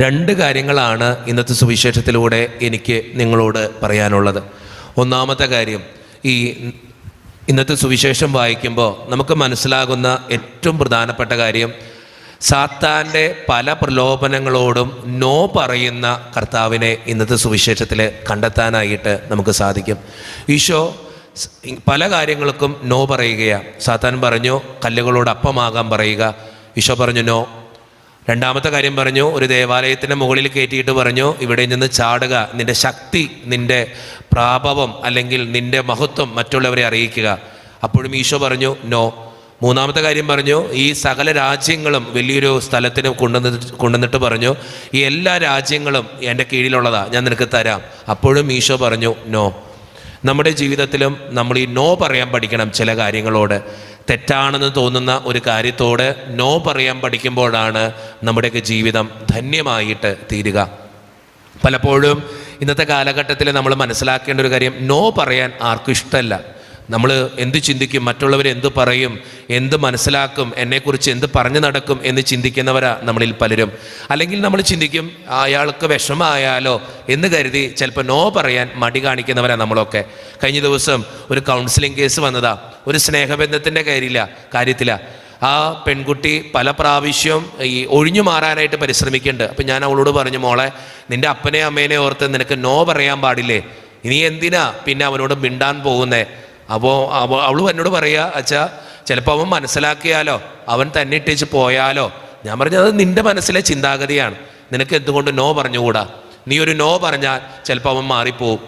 രണ്ട് കാര്യങ്ങളാണ് ഇന്നത്തെ സുവിശേഷത്തിലൂടെ എനിക്ക് നിങ്ങളോട് പറയാനുള്ളത്. ഒന്നാമത്തെ കാര്യം ഈ ഇന്നത്തെ സുവിശേഷം വായിക്കുമ്പോൾ നമുക്ക് മനസ്സിലാകുന്ന ഏറ്റവും പ്രധാനപ്പെട്ട കാര്യം സാത്താന്റെ പല പ്രലോഭനങ്ങളോടും നോ പറയുന്ന കർത്താവിനെ ഇന്നത്തെ സുവിശേഷത്തിൽ കണ്ടെത്താനായിട്ട് നമുക്ക് സാധിക്കും. ഈശോ പല കാര്യങ്ങൾക്കും നോ പറയുകയാണ്. സാത്താൻ പറഞ്ഞു കല്ലുകളോട് അപ്പമാകാൻ പറയുക. ഈശോ പറഞ്ഞു നോ രണ്ടാമത്തെ കാര്യം പറഞ്ഞു ഒരു ദേവാലയത്തിന്റെ മുകളിൽ കയറ്റിയിട്ട് പറഞ്ഞു ഇവിടെ നിന്ന് ചാടുക നിന്റെ ശക്തി നിന്റെ പ്രാഭവം അല്ലെങ്കിൽ നിന്റെ മഹത്വം മറ്റുള്ളവരെ അറിയിക്കുക. അപ്പോഴും ഈശോ പറഞ്ഞു നോ. മൂന്നാമത്തെ കാര്യം പറഞ്ഞു ഈ സകല രാജ്യങ്ങളും വലിയൊരു സ്ഥലത്തിന് കൊണ്ടുവന്നിട്ട് കൊണ്ടുവന്നിട്ട് പറഞ്ഞു ഈ എല്ലാ രാജ്യങ്ങളും എന്റെ കീഴിലുള്ളതാ ഞാൻ നിനക്ക് തരാം. അപ്പോഴും ഈശോ പറഞ്ഞു നോ. നമ്മുടെ ജീവിതത്തിലും നമ്മൾ ഈ നോ പറയാൻ പഠിക്കണം ചില കാര്യങ്ങളോട്. തെറ്റാണെന്ന് തോന്നുന്ന ഒരു കാര്യത്തോട് നോ പറയാൻ പഠിക്കുമ്പോഴാണ് നമ്മുടെയൊക്കെ ജീവിതം ധന്യമായിട്ട് തീരുക. പലപ്പോഴും ഇന്നത്തെ കാലഘട്ടത്തിൽ നമ്മൾ മനസ്സിലാക്കേണ്ട ഒരു കാര്യം നോ പറയാൻ ആർക്കും ഇഷ്ടമല്ല. നമ്മൾ എന്ത് ചിന്തിക്കും മറ്റുള്ളവർ എന്ത് പറയും എന്ത് മനസ്സിലാക്കും എന്നെക്കുറിച്ച് എന്ത് പറഞ്ഞു നടക്കും എന്ന് ചിന്തിക്കുന്നവരാ നമ്മളിൽ പലരും. അല്ലെങ്കിൽ നമ്മൾ ചിന്തിക്കും അയാൾക്ക് വിഷമമായാലോ എന്ന് കരുതി ചിലപ്പോൾ നോ പറയാൻ മടി കാണിക്കുന്നവരാ നമ്മളൊക്കെ. കഴിഞ്ഞ ദിവസം ഒരു കൗൺസിലിംഗ് കേസ് വന്നതാ. ഒരു സ്നേഹബന്ധത്തിന്റെ കാര്യമില്ല കാര്യത്തില. ആ പെൺകുട്ടി പല പ്രാവശ്യവും ഈ ഒഴിഞ്ഞു മാറാനായിട്ട് പരിശ്രമിക്കുന്നുണ്ട്. അപ്പം ഞാൻ അവളോട് പറഞ്ഞു മോളെ നിന്റെ അപ്പനെ അമ്മേനെ ഓർത്ത് നിനക്ക് നോ പറയാൻ പാടില്ലേ? ഇനി എന്തിനാ പിന്നെ അവനോട് മിണ്ടാൻ പോകുന്നേ? അപ്പോൾ അവ അവൾ എന്നോട് പറയുക അച്ഛാ ചിലപ്പോൾ അവൻ മനസ്സിലാക്കിയാലോ? അവൻ തന്നെ ഇട്ടേച്ച് പോയാലോ? ഞാൻ പറഞ്ഞത് അത് നിന്റെ മനസ്സിലെ ചിന്താഗതിയാണ്. നിനക്ക് എന്തുകൊണ്ട് നോ പറഞ്ഞുകൂടാ? നീ ഒരു നോ പറഞ്ഞാൽ ചിലപ്പോൾ അവൻ മാറിപ്പോവും.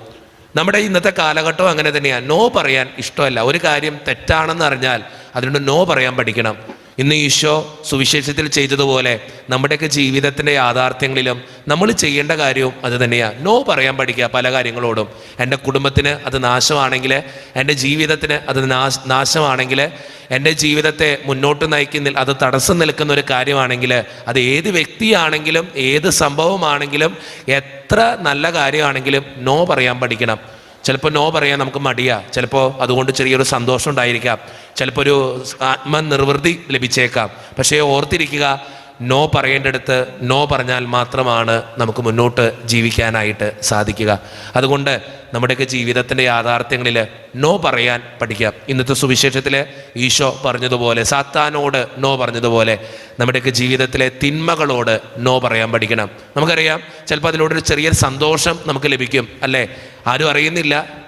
നമ്മുടെ ഇന്നത്തെ കാലഘട്ടം അങ്ങനെ തന്നെയാണ് നോ പറയാൻ ഇഷ്ടമല്ല. ഒരു കാര്യം തെറ്റാണെന്ന് അറിഞ്ഞാൽ അതിനോട് നോ പറയാൻ പഠിക്കണം. ഇന്ന് ഈശോ സുവിശേഷത്തിൽ ചെയ്തതുപോലെ നമ്മുടെയൊക്കെ ജീവിതത്തിന്റെ യാഥാർത്ഥ്യങ്ങളിലും നമ്മൾ ചെയ്യേണ്ട കാര്യവും അത് തന്നെയാണ് നോ പറയാൻ പഠിക്കുക പല കാര്യങ്ങളോടും. എന്റെ കുടുംബത്തിന് അത് നാശമാണെങ്കിൽ എന്റെ ജീവിതത്തിന് അത് നാശ നാശമാണെങ്കിൽ എന്റെ ജീവിതത്തെ മുന്നോട്ട് നയിക്കുന്നിൽ അത് തടസ്സം നിൽക്കുന്ന ഒരു കാര്യമാണെങ്കിൽ അത് ഏത് വ്യക്തിയാണെങ്കിലും ഏത് സംഭവമാണെങ്കിലും എത്ര നല്ല കാര്യമാണെങ്കിലും നോ പറയാൻ പഠിക്കണം. ചിലപ്പോൾ നോ പറയാൻ നമുക്ക് മടിയാ. ചിലപ്പോൾ അതുകൊണ്ട് ചെറിയൊരു സന്തോഷം ഉണ്ടായിരിക്കാം. ചിലപ്പോൾ ഒരു ആത്മനിർവൃതി ലഭിച്ചേക്കാം. പക്ഷേ ഓർത്തിരിക്കുക നോ പറയേണ്ടടുത്ത് നോ പറഞ്ഞാൽ മാത്രമാണ് നമുക്ക് മുന്നോട്ട് ജീവിക്കാനായിട്ട് സാധിക്കുക. അതുകൊണ്ട് നമ്മുടെയൊക്കെ ജീവിതത്തിന്റെ യാഥാർത്ഥ്യങ്ങളിൽ നോ പറയാൻ പഠിക്കാം. ഇന്നത്തെ സുവിശേഷത്തിൽ ഈശോ പറഞ്ഞതുപോലെ സാത്താനോട് നോ പറഞ്ഞതുപോലെ നമ്മുടെയൊക്കെ ജീവിതത്തിലെ തിന്മകളോട് നോ പറയാൻ പഠിക്കണം. നമുക്കറിയാം ചിലപ്പോൾ അതിലൂടെ ഒരു ചെറിയ സന്തോഷം നമുക്ക് ലഭിക്കും അല്ലേ? ആരും അറിയുന്നില്ല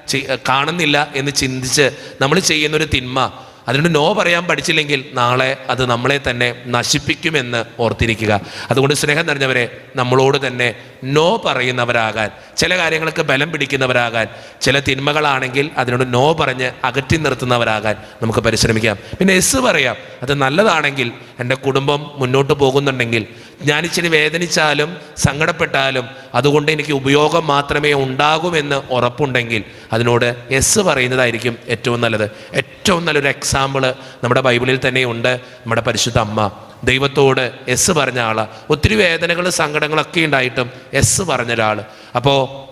കാണുന്നില്ല എന്ന് ചിന്തിച്ച് നമ്മൾ ചെയ്യുന്നൊരു തിന്മ അതിനോട് നോ പറയാൻ പഠിച്ചില്ലെങ്കിൽ നാളെ അത് നമ്മളെ തന്നെ നശിപ്പിക്കുമെന്ന് ഓർത്തിരിക്കുക. അതുകൊണ്ട് സ്നേഹം നിറഞ്ഞവരെ നമ്മളോട് തന്നെ നോ പറയുന്നവരാകാൻ ചില കാര്യങ്ങൾക്ക് ബലം പിടിക്കുന്നവരാകാൻ ചില തിന്മകളാണെങ്കിൽ അതിനോട് നോ പറഞ്ഞ് അകറ്റി നിർത്തുന്നവരാകാൻ നമുക്ക് പരിശ്രമിക്കാം. പിന്നെ എസ് പറയാം അത് നല്ലതാണെങ്കിൽ എന്റെ കുടുംബം മുന്നോട്ട് പോകുന്നുണ്ടെങ്കിൽ ഞാനിച്ചിരി വേദനിച്ചാലും സങ്കടപ്പെട്ടാലും അതുകൊണ്ട് എനിക്ക് ഉപയോഗം മാത്രമേ ഉണ്ടാകുമെന്ന് ഉറപ്പുണ്ടെങ്കിൽ അതിനോട് എസ് പറയുന്നതായിരിക്കും ഏറ്റവും നല്ലത്. ഏറ്റവും നല്ലൊരു എക്സാമ്പിൾ നമ്മുടെ ബൈബിളിൽ തന്നെയുണ്ട്. നമ്മുടെ പരിശുദ്ധ അമ്മ. ദൈവത്തോട് എസ് പറഞ്ഞ ആൾ ഒത്തിരി വേദനകളും സങ്കടങ്ങളൊക്കെ ഉണ്ടായിട്ടും എസ് പറഞ്ഞ ഒരാൾ. അപ്പോൾ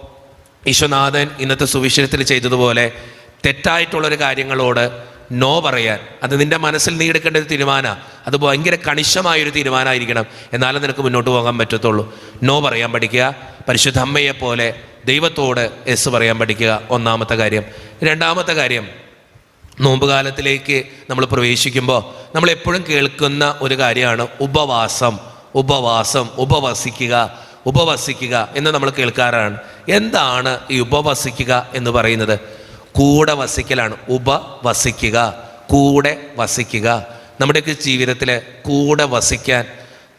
ഈശ്വനാഥൻ ഇന്നത്തെ സുവിശേഷത്തിൽ ചെയ്തതുപോലെ തെറ്റായിട്ടുള്ളൊരു കാര്യങ്ങളോട് നോ പറയാൻ. അത് നിന്റെ മനസ്സിൽ നീ എടുക്കേണ്ട ഒരു തീരുമാനമാണ് അത് ഭയങ്കര കണിശമായൊരു തീരുമാനമായിരിക്കണം എന്നാലും നിനക്ക് മുന്നോട്ട് പോകാൻ പറ്റത്തുള്ളൂ. നോ പറയാൻ പഠിക്കുക. പരിശുദ്ധ അമ്മയെ പോലെ ദൈവത്തോട് എസ് പറയാൻ പഠിക്കുക. ഒന്നാമത്തെ കാര്യം. രണ്ടാമത്തെ കാര്യം. നോമ്പുകാലത്തിലേക്ക് നമ്മൾ പ്രവേശിക്കുമ്പോൾ നമ്മൾ എപ്പോഴും കേൾക്കുന്ന ഒരു കാര്യമാണ് ഉപവാസം. ഉപവാസം ഉപവസിക്കുക ഉപവസിക്കുക എന്ന് നമ്മൾ കേൾക്കാറാണ്. എന്താണ് ഈ ഉപവസിക്കുക എന്ന് പറയുന്നത്? കൂടെ വസിക്കലാണ്. ഉപവസിക്കുക കൂടെ വസിക്കുക. നമ്മുടെയൊക്കെ ജീവിതത്തിൽ കൂടെ വസിക്കാൻ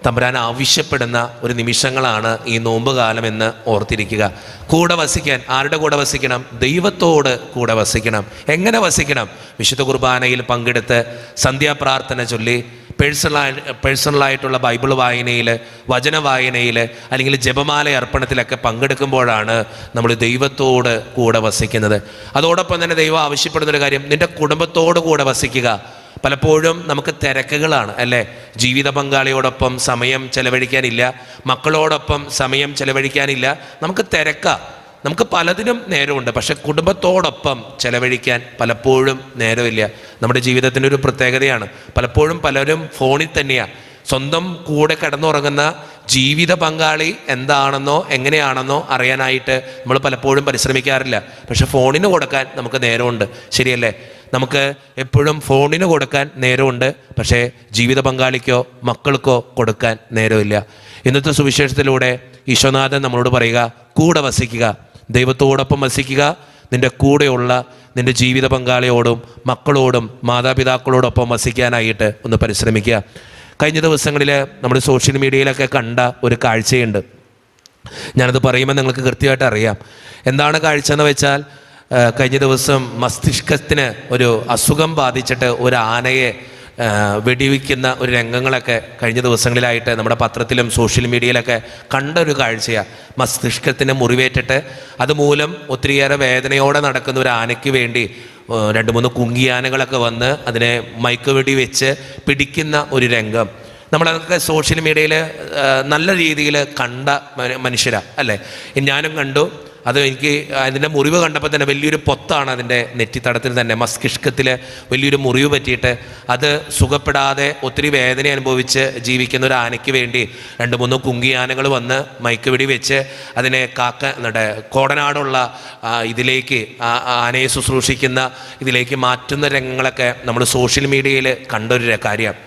തമ്പുരാൻ ആവശ്യപ്പെടുന്ന ഒരു നിമിഷങ്ങളാണ് ഈ നോമ്പുകാലം എന്ന് ഓർത്തിരിക്കുക. കൂടെ വസിക്കാൻ ആരുടെ കൂടെ വസിക്കണം? ദൈവത്തോട് കൂടെ വസിക്കണം. എങ്ങനെ വസിക്കണം? വിശുദ്ധ കുർബാനയിൽ പങ്കെടുത്ത് സന്ധ്യാപ്രാർത്ഥന ചൊല്ലി പേഴ്സണലായി പേഴ്സണലായിട്ടുള്ള ബൈബിൾ വായനയിൽ വചന വായനയിൽ അല്ലെങ്കിൽ ജപമാല അർപ്പണത്തിലൊക്കെ പങ്കെടുക്കുമ്പോഴാണ് നമ്മൾ ദൈവത്തോട് കൂടെ വസിക്കുന്നത്. അതോടൊപ്പം തന്നെ ദൈവം ആവശ്യപ്പെടുന്ന ഒരു കാര്യം നിന്റെ കുടുംബത്തോട് കൂടെ വസിക്കുക. പലപ്പോഴും നമുക്ക് തിരക്കുകളാണ് അല്ലേ? ജീവിത പങ്കാളിയോടൊപ്പം സമയം ചെലവഴിക്കാനില്ല മക്കളോടൊപ്പം സമയം ചെലവഴിക്കാനില്ല. നമുക്ക് തിരക്കാം. നമുക്ക് പലതിനും നേരമുണ്ട് പക്ഷെ കുടുംബത്തോടൊപ്പം ചെലവഴിക്കാൻ പലപ്പോഴും നേരമില്ല. നമ്മുടെ ജീവിതത്തിന്റെ ഒരു പ്രത്യേകതയാണ്. പലപ്പോഴും പലരും ഫോണിൽ തന്നെയാണ് സ്വന്തം കൂടെ കിടന്നുറങ്ങുന്ന ജീവിത പങ്കാളി എന്താണെന്നോ എങ്ങനെയാണെന്നോ അറിയാനായിട്ട് നമ്മൾ പലപ്പോഴും പരിശ്രമിക്കാറില്ല. പക്ഷെ ഫോണിന് കൊടുക്കാൻ നമുക്ക് നേരമുണ്ട്. ശരിയല്ലേ? നമുക്ക് എപ്പോഴും ഫോണിന് കൊടുക്കാൻ നേരമുണ്ട്. പക്ഷേ ജീവിത പങ്കാളിക്കോ മക്കൾക്കോ കൊടുക്കാൻ നേരമില്ല. ഇന്നത്തെ സുവിശേഷത്തിലൂടെ ഈശ്വനാഥൻ നമ്മളോട് പറയുക കൂടെ വസിക്കുക. ദൈവത്തോടൊപ്പം വസിക്കുക. നിന്റെ കൂടെയുള്ള നിന്റെ ജീവിത പങ്കാളിയോടും മക്കളോടും മാതാപിതാക്കളോടൊപ്പം വസിക്കാനായിട്ട് ഒന്ന് പരിശ്രമിക്കുക. കഴിഞ്ഞ ദിവസങ്ങളിൽ നമ്മുടെ സോഷ്യൽ മീഡിയയിലൊക്കെ കണ്ട ഒരു കാഴ്ചയുണ്ട്. ഞാനത് പറയുമ്പോൾ നിങ്ങൾക്ക് കൃത്യമായിട്ട് അറിയാം. എന്താണ് കാഴ്ച എന്ന് വെച്ചാൽ കഴിഞ്ഞ ദിവസം മസ്തിഷ്കത്തിന് ഒരു അസുഖം ബാധിച്ചിട്ട് ഒരു ആനയെ വെടിവെക്കുന്ന ഒരു രംഗങ്ങളൊക്കെ കഴിഞ്ഞ ദിവസങ്ങളിലായിട്ട് നമ്മുടെ പത്രത്തിലും സോഷ്യൽ മീഡിയയിലൊക്കെ കണ്ട ഒരു കാഴ്ചയാണ് മസ്തിഷ്കത്തിന് മുറിവേറ്റിട്ട് അതുമൂലം ഒത്തിരിയേറെ വേദനയോടെ നടക്കുന്ന ഒരു ആനയ്ക്ക് വേണ്ടി രണ്ട് മൂന്ന് കുങ്കിയാനകളൊക്കെ വന്ന് അതിനെ മയക്കുവെടി വെച്ച് പിടിക്കുന്ന ഒരു രംഗം. നമ്മളതൊക്കെ സോഷ്യൽ മീഡിയയിൽ നല്ല രീതിയിൽ കണ്ട മനുഷ്യരാണ് അല്ലേ? ഞാനും കണ്ടു. അത് എനിക്ക് അതിന്റെ മുറിവ് കണ്ടപ്പോൾ തന്നെ വലിയൊരു പൊത്താണ് അതിന്റെ നെറ്റിത്തടത്തിൽ തന്നെ മസ്തിഷ്കത്തിൽ വലിയൊരു മുറിവ് പറ്റിയിട്ട്. അത് സുഖപ്പെടാതെ ഒത്തിരി വേദന അനുഭവിച്ച് ജീവിക്കുന്ന ഒരു ആനയ്ക്ക് വേണ്ടി രണ്ട് മൂന്ന് കുങ്കിയാനകൾ വന്ന് മയക്കുപിടി വെച്ച് അതിനെ കാക്ക എന്നിട്ട് കോടനാടുള്ള ഇതിലേക്ക് ആനയെ ശുശ്രൂഷിക്കുന്ന ഇതിലേക്ക് മാറ്റുന്ന രംഗങ്ങളൊക്കെ നമ്മൾ സോഷ്യൽ മീഡിയയിൽ കണ്ടൊരു കാര്യമാണ്.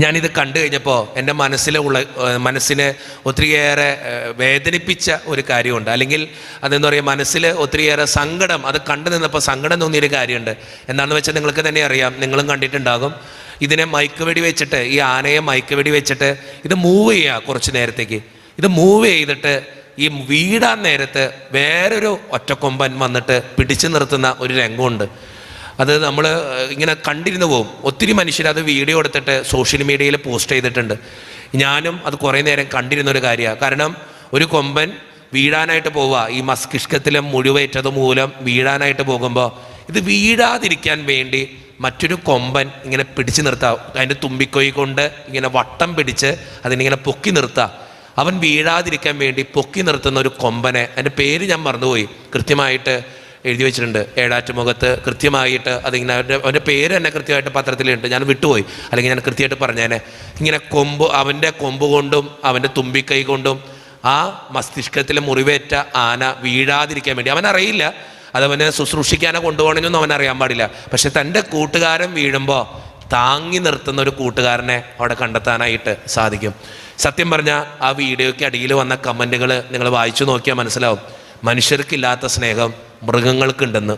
ഞാനിത് കണ്ടു കഴിഞ്ഞപ്പോൾ എന്റെ മനസ്സിലെ ഉള്ള മനസ്സിനെ ഒത്തിരിയേറെ വേദനിപ്പിച്ച ഒരു കാര്യമുണ്ട്. അല്ലെങ്കിൽ അതെന്ന് പറയുക മനസ്സിൽ ഒത്തിരിയേറെ സങ്കടം അത് കണ്ടു നിന്നപ്പോൾ സങ്കടം തോന്നിയൊരു കാര്യമുണ്ട്. എന്താണെന്ന് വെച്ചാൽ നിങ്ങൾക്ക് തന്നെ അറിയാം നിങ്ങളും കണ്ടിട്ടുണ്ടാകും. ഇതിനെ മയക്കുവെടി വെച്ചിട്ട് ഈ ആനയെ മയക്കുവെടി വെച്ചിട്ട് ഇത് മൂവ് ചെയ്യുക കുറച്ച് നേരത്തേക്ക്. ഇത് മൂവ് ചെയ്തിട്ട് ഈ വീടാൻ നേരത്ത് വേറൊരു ഒറ്റക്കൊമ്പൻ വന്നിട്ട് പിടിച്ചു നിർത്തുന്ന ഒരു രംഗമുണ്ട്. അത് നമ്മൾ ഇങ്ങനെ കണ്ടിരുന്നു പോകും ഒത്തിരി മനുഷ്യർ അത് വീഡിയോ എടുത്തിട്ട് സോഷ്യൽ മീഡിയയിൽ പോസ്റ്റ് ചെയ്തിട്ടുണ്ട്. ഞാനും അത് കുറേ നേരം കണ്ടിരുന്നൊരു കാര്യമാണ് കാരണം ഒരു കൊമ്പൻ വീഴാനായിട്ട് പോവുക ഈ മസ്തിഷ്കത്തിലെ മുഴുവേറ്റത് മൂലം വീഴാനായിട്ട് പോകുമ്പോൾ ഇത് വീഴാതിരിക്കാൻ വേണ്ടി മറ്റൊരു കൊമ്പൻ ഇങ്ങനെ പിടിച്ചു നിർത്താം. അതിന്റെ തുമ്പിക്കൊയ് കൊണ്ട് ഇങ്ങനെ വട്ടം പിടിച്ച് അതിനിങ്ങനെ പൊക്കി നിർത്താം. അവൻ വീഴാതിരിക്കാൻ വേണ്ടി പൊക്കി നിർത്തുന്ന ഒരു കൊമ്പനെ അതിന്റെ പേര് ഞാൻ മറന്നുപോയി. കൃത്യമായിട്ട് എഴുതി വെച്ചിട്ടുണ്ട്. ഏഴാറ്റുമുഖത്ത് കൃത്യമായിട്ട് അതിങ്ങനെ അവന്റെ അവന്റെ പേര് തന്നെ കൃത്യമായിട്ട് പത്രത്തിലുണ്ട്. ഞാൻ വിട്ടുപോയി. അല്ലെങ്കിൽ ഞാൻ കൃത്യമായിട്ട് പറഞ്ഞേനെ. ഇങ്ങനെ കൊമ്പ് അവന്റെ കൊമ്പ് കൊണ്ടും അവന്റെ തുമ്പിക്കൈ കൊണ്ടും ആ മസ്തിഷ്കത്തിലെ മുറിവേറ്റ ആന വീഴാതിരിക്കാൻ വേണ്ടി. അവൻ അറിയില്ല. അതവനെ ശുശ്രൂഷിക്കാനോ കൊണ്ടുപോകണമെന്നൊന്നും അറിയാൻ പാടില്ല. പക്ഷെ തന്റെ കൂട്ടുകാരൻ വീഴുമ്പോൾ താങ്ങി നിർത്തുന്ന ഒരു കൂട്ടുകാരനെ അവിടെ കണ്ടെത്താനായിട്ട് സാധിക്കും. സത്യം പറഞ്ഞാൽ ആ വീഡിയോയ്ക്ക് അടിയിൽ വന്ന കമന്റുകൾ നിങ്ങൾ വായിച്ചു നോക്കിയാൽ മനസ്സിലാവും. മനുഷ്യർക്കില്ലാത്ത സ്നേഹം മൃഗങ്ങൾക്കുണ്ടെന്ന്.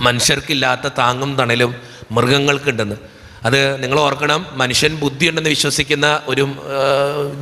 മനുഷ്യർക്കില്ലാത്ത താങ്ങും തണലും മൃഗങ്ങൾക്കുണ്ടെന്ന്. അത് നിങ്ങൾ ഓർക്കണം മനുഷ്യൻ ബുദ്ധിയുണ്ടെന്ന് വിശ്വസിക്കുന്ന ഒരു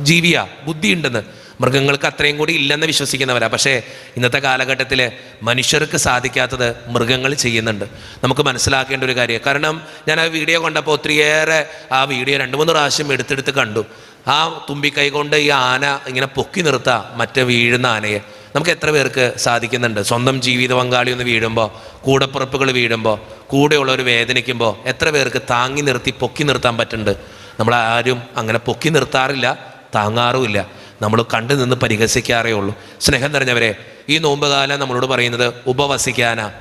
ജീവിയാ. ബുദ്ധിയുണ്ടെന്ന്. മൃഗങ്ങൾക്ക് അത്രയും കൂടി ഇല്ലെന്ന് വിശ്വസിക്കുന്നവരാ. പക്ഷേ ഇന്നത്തെ കാലഘട്ടത്തിൽ മനുഷ്യർക്ക് സാധിക്കാത്തത് മൃഗങ്ങൾ ചെയ്യുന്നുണ്ട്. നമുക്ക് മനസ്സിലാക്കേണ്ട ഒരു കാര്യം. കാരണം ഞാൻ ആ വീഡിയോ കണ്ടപ്പോൾ ഒത്തിരിയേറെ ആ വീഡിയോ രണ്ട് മൂന്ന് പ്രാവശ്യം എടുത്തെടുത്ത് കണ്ടു. ആ തുമ്പിക്കൈ കൊണ്ട് ഈ ആന ഇങ്ങനെ പൊക്കി നിർത്താം മറ്റേ വീഴുന്ന ആനയെ. നമുക്ക് എത്ര പേർക്ക് സാധിക്കുന്നുണ്ട്? സ്വന്തം ജീവിത പങ്കാളി ഒന്ന് വീഴുമ്പോൾ കൂടപ്പുറപ്പുകൾ വീഴുമ്പോൾ കൂടെയുള്ളവർ വേദനിക്കുമ്പോൾ എത്ര പേർക്ക് താങ്ങി നിർത്തി പൊക്കി നിർത്താൻ പറ്റുന്നുണ്ട്? നമ്മൾ ആരും അങ്ങനെ പൊക്കി നിർത്താറില്ല താങ്ങാറുമില്ല. നമ്മൾ കണ്ടു നിന്ന് പരിഹസിക്കാറേ ഉള്ളൂ. സ്നേഹം നിറഞ്ഞവരെ ഈ നോമ്പുകാലം നമ്മളോട് പറയുന്നത് ഉപവസിക്കാനാ.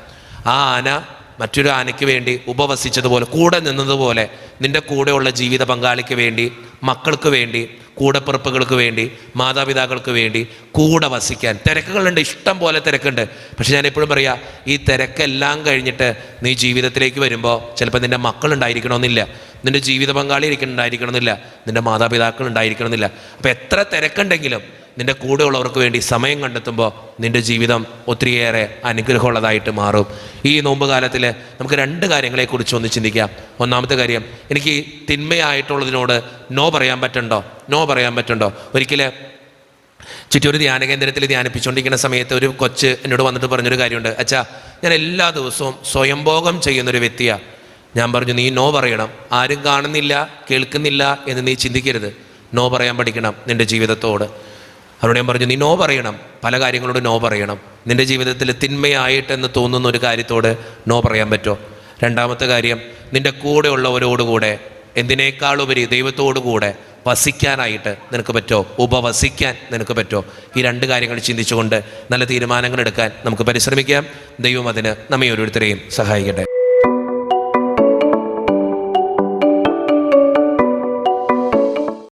ആ ആന മറ്റൊരു ആനയ്ക്ക് വേണ്ടി ഉപവസിച്ചതുപോലെ കൂടെ നിന്നതുപോലെ നിന്റെ കൂടെയുള്ള ജീവിത പങ്കാളിക്ക് വേണ്ടി മക്കൾക്ക് വേണ്ടി കൂടപ്പിറപ്പുകൾക്ക് വേണ്ടി മാതാപിതാക്കൾക്ക് വേണ്ടി കൂടെ വസിക്കാൻ. തിരക്കുകളുണ്ട് ഇഷ്ടം പോലെ തിരക്കുണ്ട്. പക്ഷെ ഞാൻ എപ്പോഴും പറയാ ഈ തിരക്കെല്ലാം കഴിഞ്ഞിട്ട് നീ ജീവിതത്തിലേക്ക് വരുമ്പോൾ ചിലപ്പോൾ നിന്റെ മക്കൾ ഉണ്ടായിരിക്കണമെന്നില്ല നിന്റെ ജീവിത പങ്കാളി ഇരിക്കണ്ടായിരിക്കണമെന്നില്ല നിന്റെ മാതാപിതാക്കൾ ഉണ്ടായിരിക്കണമെന്നില്ല അപ്പോൾ എത്ര തിരക്കുണ്ടെങ്കിലും നിന്റെ കൂടെയുള്ളവർക്ക് വേണ്ടി സമയം കണ്ടെത്തുമ്പോൾ നിന്റെ ജീവിതം ഒത്തിരിയേറെ അനുഗ്രഹമുള്ളതായിട്ട് മാറും. ഈ നോമ്പ് കാലത്തിൽ നമുക്ക് രണ്ട് കാര്യങ്ങളെക്കുറിച്ച് ഒന്ന് ചിന്തിക്കാം. ഒന്നാമത്തെ കാര്യം എനിക്ക് തിന്മയായിട്ടുള്ളതിനോട് നോ പറയാൻ പറ്റണ്ടോ? നോ പറയാൻ പറ്റുണ്ടോ? ഒരിക്കലെ ചുറ്റൊരു ധ്യാന കേന്ദ്രത്തിൽ ധ്യാനിപ്പിച്ചുകൊണ്ടിരിക്കുന്ന സമയത്ത് ഒരു കൊച്ച് എന്നോട് വന്നിട്ട് പറഞ്ഞൊരു കാര്യമുണ്ട്. അച്ഛാ ഞാൻ എല്ലാ ദിവസവും സ്വയംഭോഗം ചെയ്യുന്നൊരു വ്യക്തിയാണ് ഞാൻ പറഞ്ഞു നീ നോ പറയണം. ആരും കാണുന്നില്ല കേൾക്കുന്നില്ല എന്ന് നീ ചിന്തിക്കരുത്. നോ പറയാൻ പഠിക്കണം നിന്റെ ജീവിതത്തോട്. അവരോട് ഞാൻ പറഞ്ഞു നീ നോ പറയണം. പല കാര്യങ്ങളോട് നോ പറയണം. നിന്റെ ജീവിതത്തിൽ തിന്മയായിട്ടെന്ന് തോന്നുന്ന ഒരു കാര്യത്തോട് നോ പറയാൻ പറ്റുമോ രണ്ടാമത്തെ കാര്യം നിന്റെ കൂടെയുള്ളവരോടുകൂടെ എന്തിനേക്കാളുപരി ദൈവത്തോടു കൂടെ വസിക്കാനായിട്ട് നിനക്ക് പറ്റോ? ഉപവസിക്കാൻ നിനക്ക് പറ്റോ? ഈ രണ്ട് കാര്യങ്ങൾ ചിന്തിച്ചുകൊണ്ട് നല്ല തീരുമാനങ്ങൾ എടുക്കാൻ നമുക്ക് പരിശ്രമിക്കാം. ദൈവം അതിന് നമ്മെ ഓരോരുത്തരെയും സഹായിക്കട്ടെ.